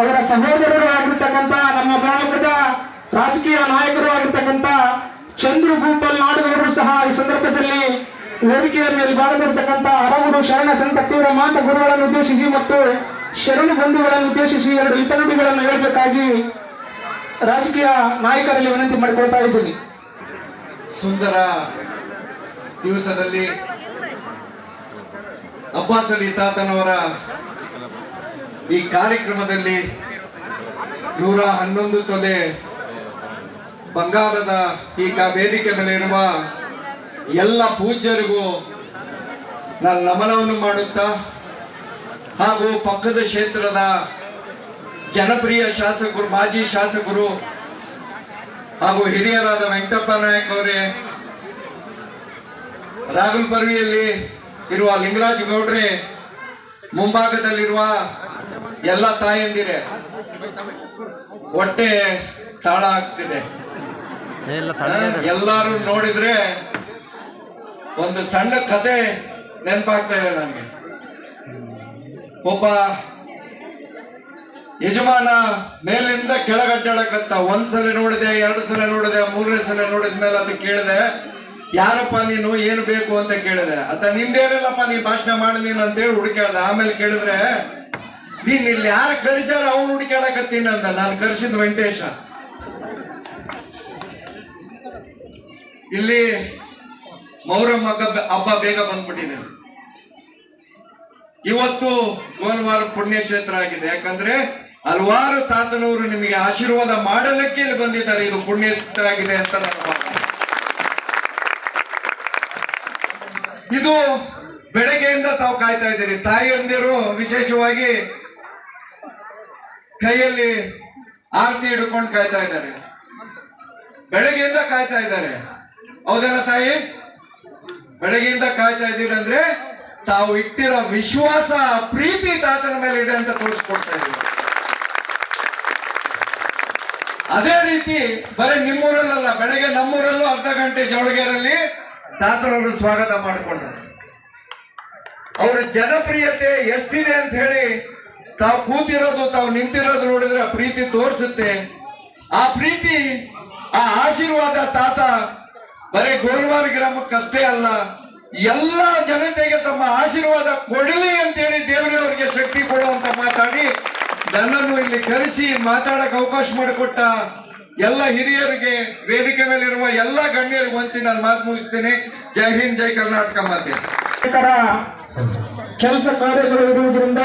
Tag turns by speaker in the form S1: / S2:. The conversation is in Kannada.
S1: ಅವರ ಸಹೋದರರು ಆಗಿರ್ತಕ್ಕಂಥ, ನಮ್ಮ ಭಾರತದ ರಾಜಕೀಯ ನಾಯಕರು ಆಗಿರ್ತಕ್ಕಂಥ ಚಂದ್ರು ಭೂಪಲ್ ನಾಡುವವರು ಸಹ ಈ ಸಂದರ್ಭದಲ್ಲಿ ವೇದಿಕೆಯ ಮೇಲೆ ಬಾಳದಿರ್ತಕ್ಕಂಥ ಹಲವರು ಶರಣ ಸಂತ ತೀವ್ರ ಮಾತ ಗುರುಗಳನ್ನು ಉದ್ದೇಶಿಸಿ ಮತ್ತು ಶರಣು ಬಂಧುಗಳನ್ನು ಉದ್ದೇಶಿಸಿ ಎರಡು ಹಿತನುಡಿಗಳನ್ನು ಹೇಳಬೇಕಾಗಿ ರಾಜಕೀಯ ನಾಯಕರಲ್ಲಿ ವಿನಂತಿ ಮಾಡಿಕೊಳ್ತಾ ಇದ್ದೀನಿ.
S2: ಸುಂದರ ದಿವಸದಲ್ಲಿ ಅಬ್ಬಾಸ್ ಅಲಿ ತಾತನವರ ಈ ಕಾರ್ಯಕ್ರಮದಲ್ಲಿ ನೂರ ಹನ್ನೊಂದು ತೊಲೆ ಬಂಗಾರದ ಈ ವೇದಿಕೆ ಮೇಲೆ ಇರುವ ಎಲ್ಲ ಪೂಜ್ಯರಿಗೂ ನಾನು ನಮನವನ್ನು ಮಾಡುತ್ತಾ ಹಾಗೂ ಪಕ್ಕದ ಕ್ಷೇತ್ರದ ಜನಪ್ರಿಯ ಶಾಸಕರು, ಮಾಜಿ ಶಾಸಕರು ಹಾಗೂ ಹಿರಿಯರಾದ ವೆಂಕಟಪ್ಪ ನಾಯಕ್ ಅವರೇ, ರಾಹುಲ್ ಪರ್ವಿಯಲ್ಲಿ ಇರುವ ಲಿಂಗರಾಜ್ ಗೌಡ್ರೆ ಮುಂಭಾಗದಲ್ಲಿರುವ ಎಲ್ಲ ತಾಯಂದಿರೆ ಹೊಟ್ಟೆ ತಾಳ ಆಗ್ತಿದೆ.
S3: ಎಲ್ಲ
S2: ಎಲ್ಲಾರು ನೋಡಿದ್ರೆ ಒಂದು ಸಣ್ಣ ಕತೆ ನೆನಪಾಗ್ತಾ ಇದೆ ನನಗೆ. ಒಬ್ಬ ಯಜಮಾನ ಮೇಲಿಂದ ಕೆಳಗಡ್ಡಾಡಕತ್ತ ಒಂದ್ಸಲ ನೋಡಿದೆ ಎರಡು ಸಲ ನೋಡಿದೆ ಮೂರನೇ ಸಲ ನೋಡಿದ ಮೇಲೆ ಅದು ಕೇಳಿದೆ ಯಾರಪ್ಪ ನೀನು ಏನು ಬೇಕು? ಅಂತ ಕೇಳಿದೆ. ಅತ್ತ ನಿಂದೇನಿಲ್ಲಪ್ಪ ನೀ ಭಾಷಣ ಮಾಡಿ ನೀನು ಅಂತೇಳಿ ಹುಡುಕ್ಯಾಡ್ದೆ ಆಮೇಲೆ ಕೇಳಿದ್ರೆ ನೀನ್ ಇಲ್ಲಿ ಯಾರು ಕರೆಸ್ಯಾರ ಅವ್ನು ಹುಡುಕಾಡಕತ್ತೀನಿ ಅಂದ. ನಾನು ಕರೆಸಿದ್ ವೆಂಕಟೇಶ. ಇಲ್ಲಿ ಮೌರಮ್ಮ ಹಬ್ಬ ಬೇಗ ಬಂದ್ಬಿಟ್ಟಿದೆ. ಇವತ್ತು ಸೋಮವಾರ ಪುಣ್ಯಕ್ಷೇತ್ರ ಆಗಿದೆ. ಯಾಕಂದ್ರೆ ಹಲವಾರು ತಾತನವರು ನಿಮಗೆ ಆಶೀರ್ವಾದ ಮಾಡಲಿಕ್ಕೆ ಇಲ್ಲಿ ಬಂದಿದ್ದಾರೆ. ಇದು ಪುಣ್ಯಕ್ಷೇತ್ರ ಆಗಿದೆ ಅಂತ ನನ್ನ ಇದು ಬೆಳಗ್ಗೆಯಿಂದ ತಾವು ಕಾಯ್ತಾ ಇದ್ದೀರಿ. ತಾಯಿಯೊಂದಿರು ವಿಶೇಷವಾಗಿ ಕೈಯಲ್ಲಿ ಆರತಿ ಹಿಡ್ಕೊಂಡು ಕಾಯ್ತಾ ಇದ್ದಾರೆ. ಬೆಳಗ್ಗೆಯಿಂದ ಕಾಯ್ತಾ ಇದ್ದಾರೆ. ಹೌದೇನ ತಾಯಿ? ಬೆಳಗ್ಗೆಯಿಂದ ಕಾಯ್ತಾ ಇದ್ದೀರಂದ್ರೆ ತಾವು ಇಟ್ಟಿರೋ ವಿಶ್ವಾಸ, ಪ್ರೀತಿ ತಾತನ ಮೇಲೆ ಇದೆ ಅಂತ ತೋರಿಸ್ಕೊಡ್ತಾ ಇದ್ದೀವಿ. ಅದೇ ರೀತಿ ಬರೀ ನಿಮ್ಮೂರಲ್ಲ ಬೆಳಗ್ಗೆ ನಮ್ಮೂರಲ್ಲೂ ಅರ್ಧ ಗಂಟೆ ಜೋಳಗೇರಲ್ಲಿ ತಾತನವರು ಸ್ವಾಗತ ಮಾಡಿಕೊಂಡರು. ಅವರ ಜನಪ್ರಿಯತೆ ಎಷ್ಟಿದೆ ಅಂತ ಹೇಳಿ ತಾವು ಕೂತಿರೋದು, ತಾವು ನಿಂತಿರೋದು ನೋಡಿದ್ರೆ ಪ್ರೀತಿ ತೋರಿಸುತ್ತೆ. ಆ ಪ್ರೀತಿ, ಆ ಆಶೀರ್ವಾದ ತಾತ ಬರೀ ಗೋಲ್ವಾರ ಗ್ರಾಮಕ್ಕಷ್ಟೇ ಅಲ್ಲ, ಎಲ್ಲ ಜನತೆಗೆ ತಮ್ಮ ಆಶೀರ್ವಾದ ಕೊಡಲಿ ಅಂತೇಳಿ ದೇವರೇ ಅವರಿಗೆ ಶಕ್ತಿ ಕೊಡುವಂತ ಮಾತಾಡಿ ನನ್ನನ್ನು ಇಲ್ಲಿ ಕರೆಸಿ ಮಾತಾಡಕ್ ಅವಕಾಶ ಮಾಡಿಕೊಟ್ಟ ಎಲ್ಲ ಹಿರಿಯರಿಗೆ, ವೇದಿಕೆ ಮೇಲಿರುವ ಎಲ್ಲ ಗಣ್ಯರಿಗೆ ಹೊಂಚಿ ನಾನು ಮಾತು ಮುಗಿಸ್ತೇನೆ. ಜೈ ಹಿಂದ್, ಜೈ ಕರ್ನಾಟಕ ಮಾತೆ.
S1: ಕೆಲಸ ಕಾರ್ಯಗಳು ಇರುವುದರಿಂದ